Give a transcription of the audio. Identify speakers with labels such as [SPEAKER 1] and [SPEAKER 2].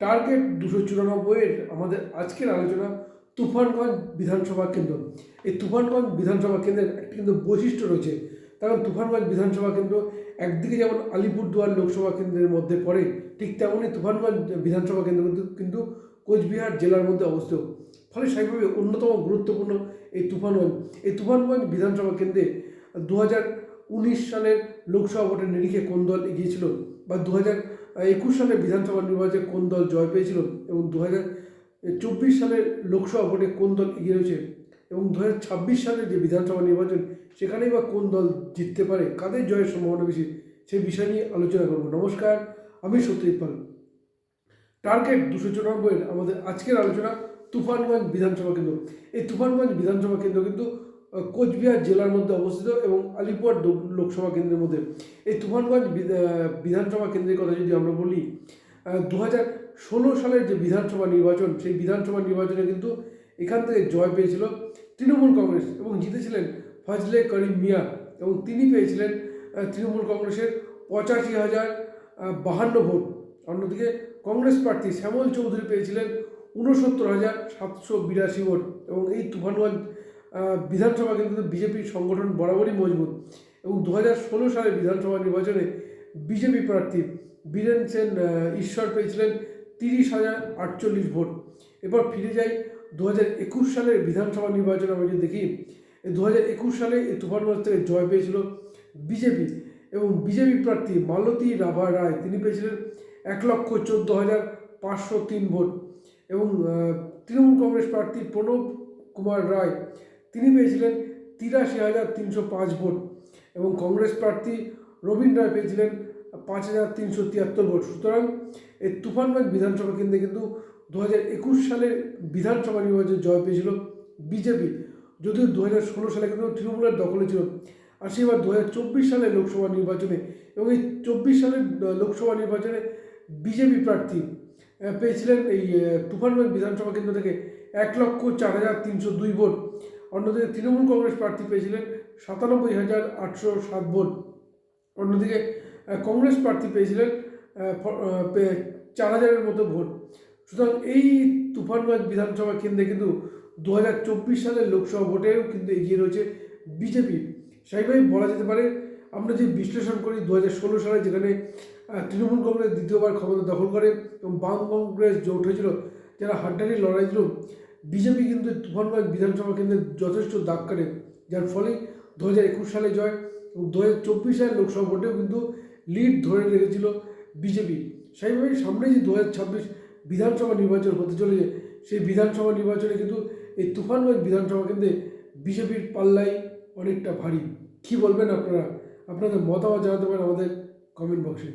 [SPEAKER 1] Target দুশো চুরানব্বইয়ের আমাদের আজকের আলোচনা তুফানগঞ্জ বিধানসভা কেন্দ্র। এই তুফানগঞ্জ বিধানসভা কেন্দ্রের একটি কিন্তু বৈশিষ্ট্য রয়েছে। কারণ তুফানগঞ্জ বিধানসভা কেন্দ্র একদিকে যেমন আলিপুরদুয়ার লোকসভা কেন্দ্রের মধ্যে পড়ে, ঠিক তেমনই তুফানগঞ্জ বিধানসভা কেন্দ্র কিন্তু কোচবিহার জেলার মধ্যে অবস্থিত। ফলে স্বাভাবিকভাবে অন্যতম গুরুত্বপূর্ণ এই তুফানগঞ্জ এই তুফানগঞ্জ বিধানসভা কেন্দ্রে দু হাজার উনিশ সালের লোকসভা ভোটের নিরিখে কোন দল এগিয়েছিল বা দু হাজার একুশ সালের বিধানসভা নির্বাচনে কোন দল জয় পেয়েছিল এবং দু হাজার চব্বিশ সালের লোকসভা ভোটে কোন দল এগিয়ে রয়েছে এবং দু হাজার ছাব্বিশ সালের যে বিধানসভা নির্বাচন, সেখানেই বা কোন দল জিততে পারে, কাদের জয়ের সম্ভাবনা বেশি, সেই বিষয় নিয়ে আলোচনা করব। নমস্কার, আমি সত্যজিৎ পাল। টার্গেট দুশো চুরানব্বইয়ের আমাদের আজকের আলোচনা তুফানগঞ্জ বিধানসভা কেন্দ্র। এই তুফানগঞ্জ বিধানসভা কেন্দ্র কিন্তু কোচবিহার জেলার মধ্যে অবস্থিত এবং আলিপুর লোকসভা কেন্দ্রের মধ্যে। এই তুফানগঞ্জ বিধানসভা কেন্দ্রের কথা যদি আমরা বলি দু হাজার ষোলো সালের যে বিধানসভা নির্বাচন, সেই বিধানসভা নির্বাচনে কিন্তু এখান থেকে জয় পেয়েছিল তৃণমূল কংগ্রেস এবং জিতেছিলেন ফজলে করিম মিয়া এবং তিনি পেয়েছিলেন তৃণমূল কংগ্রেসের পঁচাশি হাজার বাহান্ন ভোট। অন্যদিকে কংগ্রেস প্রার্থী শ্যামল চৌধুরী পেয়েছিলেন ঊনসত্তর হাজার সাতশো বিরাশি ভোট এবং এই তুফানগঞ্জ বিধানসভা কিন্তু বিজেপির সংগঠন বরাবরই মজবুত। এবং দু হাজার ষোলো সালের বিধানসভা নির্বাচনে বিজেপি প্রার্থী বীরেন সেন ঈশ্বর পেয়েছিলেন তিরিশ হাজার আটচল্লিশ ভোট। এবার ফিরে যাই দু হাজার একুশ সালের বিধানসভা নির্বাচনে আমরা যদি দেখি দু হাজার একুশ সালে এই তুফানগঞ্জ থেকে জয় পেয়েছিল বিজেপি এবং বিজেপি প্রার্থী মালতী রাভা রায়, তিনি পেয়েছিলেন এক লক্ষ চোদ্দ হাজার পাঁচশো তিন ভোট। এবং তৃণমূল কংগ্রেস প্রার্থী প্রণব কুমার রায় তিনি পেয়েছিলেন তিরাশি হাজার তিনশো পাঁচ ভোট এবং কংগ্রেস প্রার্থী রবীন রায় পেয়েছিলেন পাঁচ হাজার তিনশো তিয়াত্তর ভোট। সুতরাং এই তুফানগঞ্জ বিধানসভা কেন্দ্রে কিন্তু দু হাজার একুশ সালের বিধানসভা নির্বাচনে জয় পেয়েছিল বিজেপি। যদিও দু হাজার ষোলো সালে কিন্তু তৃণমূলের দখলে ছিল। আর সেবার দু হাজার চব্বিশ সালের লোকসভা নির্বাচনে এবং এই চব্বিশ সালের লোকসভা নির্বাচনে বিজেপি প্রার্থী পেয়েছিলেন এই তুফানগঞ্জ বিধানসভা কেন্দ্র থেকে এক লক্ষ চার হাজার তিনশো দুই ভোট। অন্যদিকে তৃণমূল কংগ্রেস প্রার্থী পেয়েছিলেন সাতানব্বই হাজার আটশো সাত ভোট। অন্যদিকে কংগ্রেস প্রার্থী পেয়েছিলেন চার হাজারের মতো ভোট। সুতরাং এই তুফানগঞ্জ বিধানসভা কেন্দ্রে কিন্তু দু হাজার চব্বিশ সালের লোকসভা ভোটেও কিন্তু এগিয়ে রয়েছে বিজেপি। সেইভাবে বলা যেতে পারে, আমরা যে বিশ্লেষণ করি দু হাজার ষোলো সালে যেখানে তৃণমূল কংগ্রেস দ্বিতীয়বার ক্ষমতা দখল করে এবং বাম কংগ্রেস জোট হয়েছিল, যারা হাড্ডারি লড়াই ছিল বিজেপি কিন্তু তুফানগঞ্জ বিধানসভা কেন্দ্রে যথেষ্ট দাগ কাটে, যার ফলে দু হাজার একুশ সালে জয় এবং দু হাজার চব্বিশ সালের লোকসভা ভোটেও কিন্তু লিড ধরে রেখেছিল বিজেপি। সেইভাবে সামনে যে দু হাজার ছাব্বিশ বিধানসভা নির্বাচন হতে চলেছে, সেই বিধানসভা নির্বাচনে কিন্তু এই তুফানগঞ্জ বিধানসভা কেন্দ্রে বিজেপির পাল্লাই অনেকটা ভারী। কী বলবেন আপনারা? আপনাদের মতামত জানাতে পারেন আমাদের কমেন্ট বক্সে